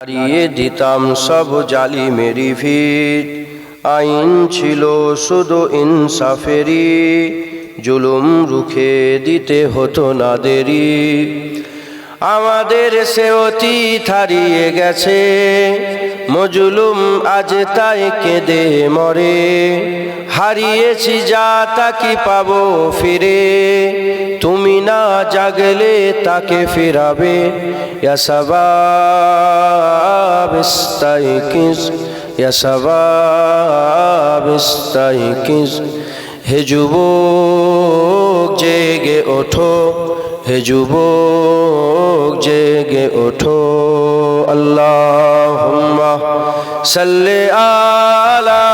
হারিয়ে দিতাম সব জালি মেরি ভিত আইন ছিল শুধু ইনসাফেরি জুলুম রুখে দিতে হতো না দেরি। আমাদের সে অতীত হারিয়ে গেছে। মজুলুম আজ তাই কেঁদে মরে। হারিয়েছি যা তা কি পাবো ফিরে। তুমি না জাগলে তাকে ফিরাবে। ইয়া শাবাব ইস্তাইকিজ, ইয়া শাবাব ইস্তাইকিজ। হে যুবক, জেগে ওঠো। হে যুবক জেগে ওঠো আল্লাহ সাল্লে আলা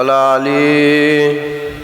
আলা আলী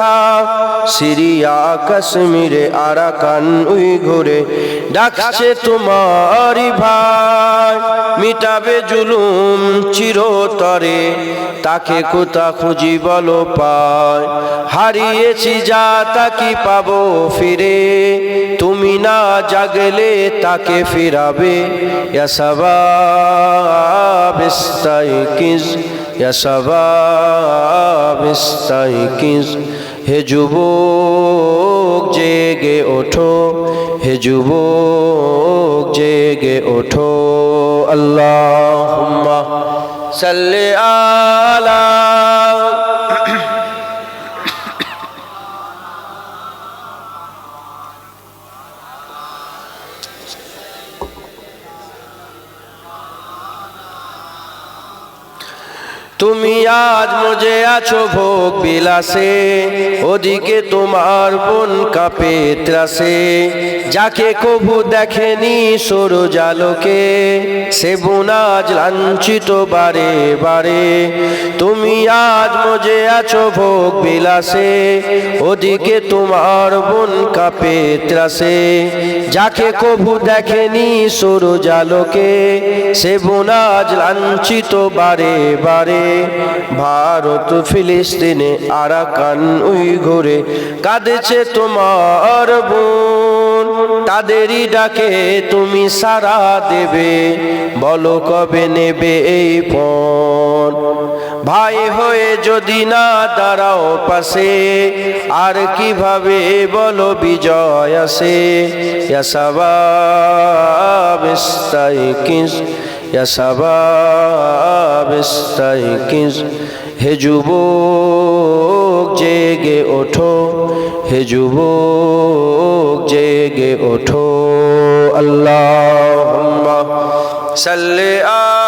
সিরিয়া কাশ্মীরে আরাকান উই ঘুরে ডাকছে তোমারই ভাই। মিটাবে জুলুম চিরতরে, তাকে কোথা খুঁজি বলো পায় হারিয়েছি যা তাকি পাবো ফিরে? তুমি না জাগলে, তাকে ফিরাবে। ইয়াসাবাব ইস্তাইকিজ ইয়াসাবাব ইস্তাইকিজ। হে যুবক জেগে ওঠো। হে যুবক জেগে ওঠো। আল্লাহ সাল্লে আলা আজ মজে আছো ভোগ বিলাসে। ওদিকে তোমার বোন কাপে ত্রাসে। যাকে কবু দেখেনি সর জালকে সে বোন আজ লাঞ্ছিত বারে বারে। তুমি আজ মজে আছো ভোগ বিলাসে, ওদিকে তোমার বোন কাপে ত্রাসে। যাকে কবু দেখেনি সর জালকে সে বোন আজ লাঞ্ছিত বারে বারে। ভারত, ফিলিস্তিনে আরাকান উই ঘুরে কাঁদেছে তোমার বোন। তাদেরই ডাকে তুমি সারা দেবে, বলো কবে নেবে এই পণ ভাই হয়ে যদি না দাঁড়াও পাশে, আর কীভাবে বলো বিজয় আসে? ইয়াসাবাব ইস্তাইকিস ইয়া শাবাব ইস্তাইকিজ হে যুবক জেগে ওঠো হে যুবক জেগে ওঠো আল্লাহুম্মা সাল্লি আলা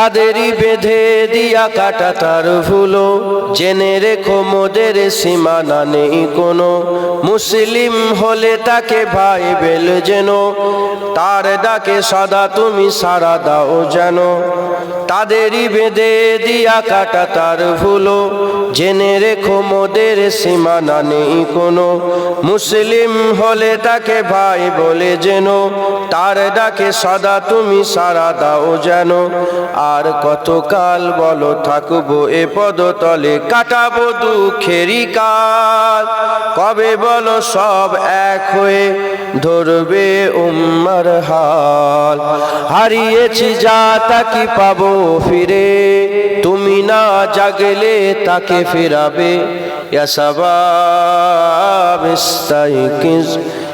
তাদেরই বেঁধে দিয়া কাটা তার ভুলো। জেনে রেখো মোদের সীমানা নেই কোনো। মুসলিম হলে তাকে ভাই বেল যেন তার ডাকে সদা তুমি সারা দাও যেন তাদেরই বেঁধে দিয়া কাটা তার ভুলো। জেনে রেখো মোদের সীমানা নেই কোনো। মুসলিম হলে তাকে ভাই বলে যেন তার ডাকে সদা তুমি সারা দাও যেন আর কতকাল বলো থাকব এ পদতলে? কাটাবো দুঃখেরই কাল। কবে বলো সব এক হয়ে ধরবে উম্মার হাল? হারিয়েছি যা তাকি পাবো ফিরে? তুমি না জাগলে তাকে ফিরাবে। ইয়া শাবাব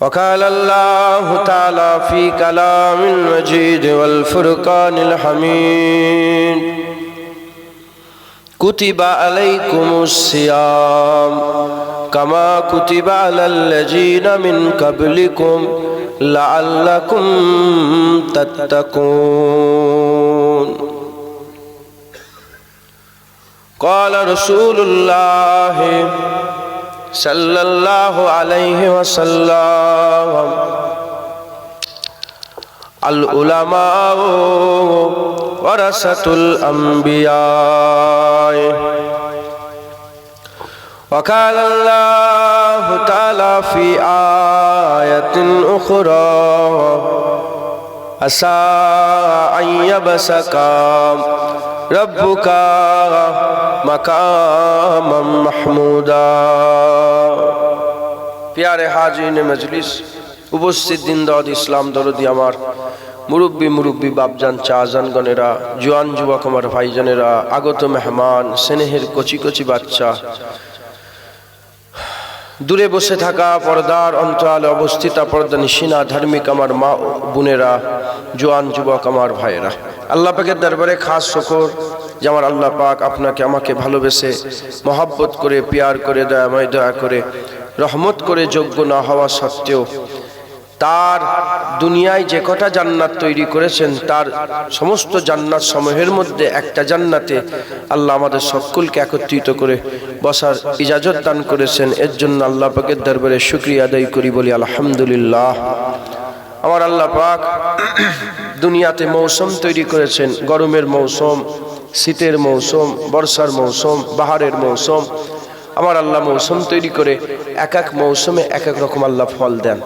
وقال الله تعالى في كلام المجيد والفرقان الحميد كتب عليكم الصيام كما كتب على الذين من قبلكم لعلكم تتقون قال رسول الله صلى الله عليه وسلم. العلماء ورثة الأنبياء. وقال الله تعالى في آية أخرى عسى أن يبسك ربك مقاما محمودا প্যারে হাজিন মজলিস উপস্থিত দিনদাদ ইসলাম দরদি আমার মুরব্বী মুরব্বী বাপজান চাজানগণেরা জোয়ান যুবক আমার ভাইজানেরা আগত মেহমান স্নেহের কচি কচি বাচ্চা দূরে বসে থাকা পর্দার অন্তরালে অবস্থিতা পর্দা নিশিনা ধার্মিক আমার মা বোনেরা, জোয়ান যুবক আমার ভাইয়েরা। আল্লাহ পাকের দরবারে খাস শকর যে আমার আল্লাহ পাক আপনাকে আমাকে ভালোবেসে মহাব্বত করে, পিয়ার করে, দয়াময় দয়া করে, রহমত করে যোগ্য না হওয়া সত্ত্বেও তার দুনিয়ায় যে কটা জান্নাত তৈরি করেছেন, তার সমস্ত জান্নাত সমূহের মধ্যে একটা জান্নাতে আল্লাহ আমাদের সকলকে একত্রিত করে বসার ইজাজত দান করেছেন। এর জন্য আল্লাহ পাকের দরবারে শুক্রিয়া আদায় করি বলি, আলহামদুলিল্লাহ। আমার আল্লাহ পাক দুনিয়াতে মৌসুম তৈরি করেছেন, গরমের মৌসুম, শীতের মৌসুম, বর্ষার মৌসুম, বাহারের মৌসুম। আমার আল্লাহ মৌসুম তৈরি করে এক এক মৌসুমে এক এক রকম আল্লাহ ফল দেন।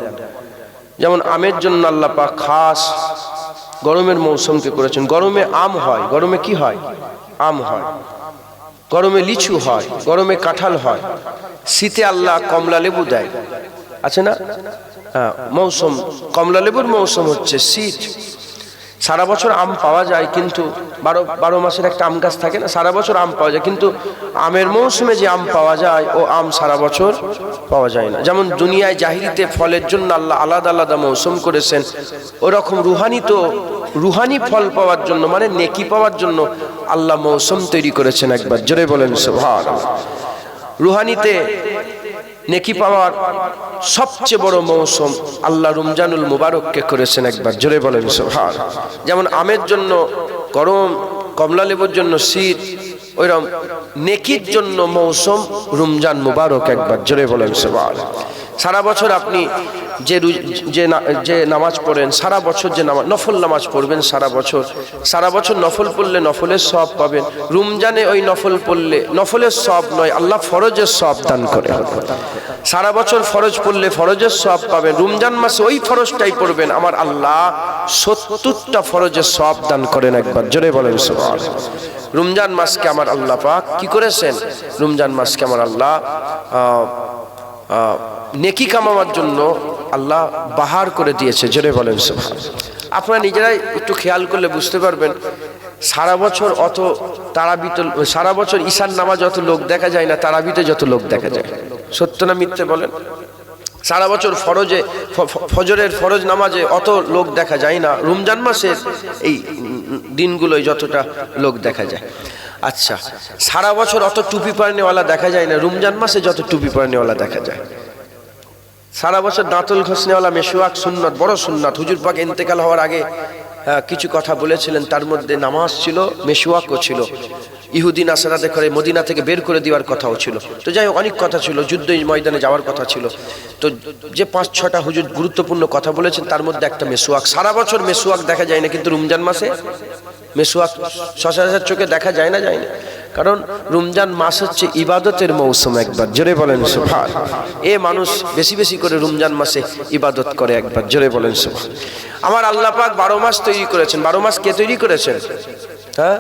যেমন আমের জন্য আল্লাহ পাক খাস গরমের মৌসুমকে করেছেন। গরমে আম হয়, গরমে কি হয়? আম হয়। গরমে লিচু হয়, গরমে কাঁঠাল হয়। শীতে আল্লাহ কমলা লেবু দেয়। আছে না? হ্যাঁ মৌসুম, কমলা লেবুর মৌসুম হচ্ছে শীত। সারা বছর আম পাওয়া যায় কিন্তু বারো বারো মাসের একটা আম গাছ থাকে না, সারা বছর আম পাওয়া যায়, কিন্তু আমের মৌসুমে যে আম পাওয়া যায়, ও আম সারা বছর পাওয়া যায় না। যেমন দুনিয়ায় জাহিরিতে ফলের জন্য আল্লাহ আলাদা আলাদা মৌসুম করেছেন, ওরকম রুহানি তো রুহানি ফল পাওয়ার জন্য মানে নেকি পাওয়ার জন্য আল্লাহ মৌসুম তৈরি করেছেন একবার। জোরে বলেন সুবহান রুহানিতে নেকি পাওয়ার সবচেয়ে বড় মৌসুম আল্লাহ রমজানুল মুবারককে করেছেন একবার। জোরে বলেন সোহার যেমন আমের জন্য গরম, কমলা লেবুর জন্য শীত, ওইরকম নেকির জন্য মৌসুম রমজান মুবারক একবার। জোরে বলেন সোহান সারা বছর আপনি যে যে যে নামাজ পড়েন, সারা বছর যে নামাজ, নফল নামাজ পড়বেন সারা বছর। সারা বছর নফল পড়লে নফলের সব পাবেন। রমজানে ওই নফল পড়লে, নফলের সব নয়, আল্লাহ ফরজের সব দান করে। সারা বছর ফরজ পড়লে ফরজের সব পাবেন। রমজান মাসে ওই ফরজটাই পড়বেন। আমার আল্লাহ সত্তরটা ফরজের সব দান করেন একবার। জোরে বলেন সবার রমজান মাসকে আমার আল্লাহ পাক কি করেছেন? রমজান মাসকে আমার আল্লাহ নেকি কামাবার জন্য আল্লাহ বাহার করে দিয়েছে, জোরে বলেন আপনারা নিজেরাই একটু খেয়াল করলে বুঝতে পারবেন, সারা বছর অত তারাবিতে, সারা বছর ঈশান নামাজ অত লোক দেখা যায় না, তারাবিতে যত লোক দেখা যায়। সত্য না মিথ্যে বলেন? সারা বছর ফরজে ফজরের ফরজ নামাজে অত লোক দেখা যায় না, রমজান মাসের এই দিনগুলোয় যতটা লোক দেখা যায়। আচ্ছা সারা বছর অত টুপি পরনেওয়ালা দেখা যায় না। রমজান মাসে যত টুপি পরনেওয়ালা দেখা যায়। সারা বছর দাঁতল ঘষনেওয়ালা মেশোয়াক সুন্নত, বড় সুন্নত। হুজুর পাক ইন্তেকাল হওয়ার আগে কিছু কথা বলেছিলেন। তার মধ্যে নামাজ ছিল মেশোয়াকও ছিল। ইহুদিন নাসারাতে করে মদিনা থেকে বের করে দেওয়ার কথাও ছিল। তো যাই হোক, অনেক কথা ছিল। যুদ্ধ ময়দানে যাওয়ার কথা ছিল। তো যে পাঁচ, ছটা হুজুর গুরুত্বপূর্ণ কথা বলেছেন, তার মধ্যে একটা মেশোয়াক সারা বছর মেশোয়াক দেখা যায় না, কিন্তু রমজান মাসে মেশোয়াক সচরাচর চোখে দেখা যায় না যায় না। কারণ রমজান মাস হচ্ছে ইবাদতের মৌসুম একবার, জোরে বলেন সুফার এ মানুষ বেশি বেশি করে রমজান মাসে ইবাদত করে একবার, জোরে বলেন সুফার আমার আল্লাপাক বারো মাস তৈরি করেছেন। বারো মাস কে তৈরি করেছেন? হ্যাঁ?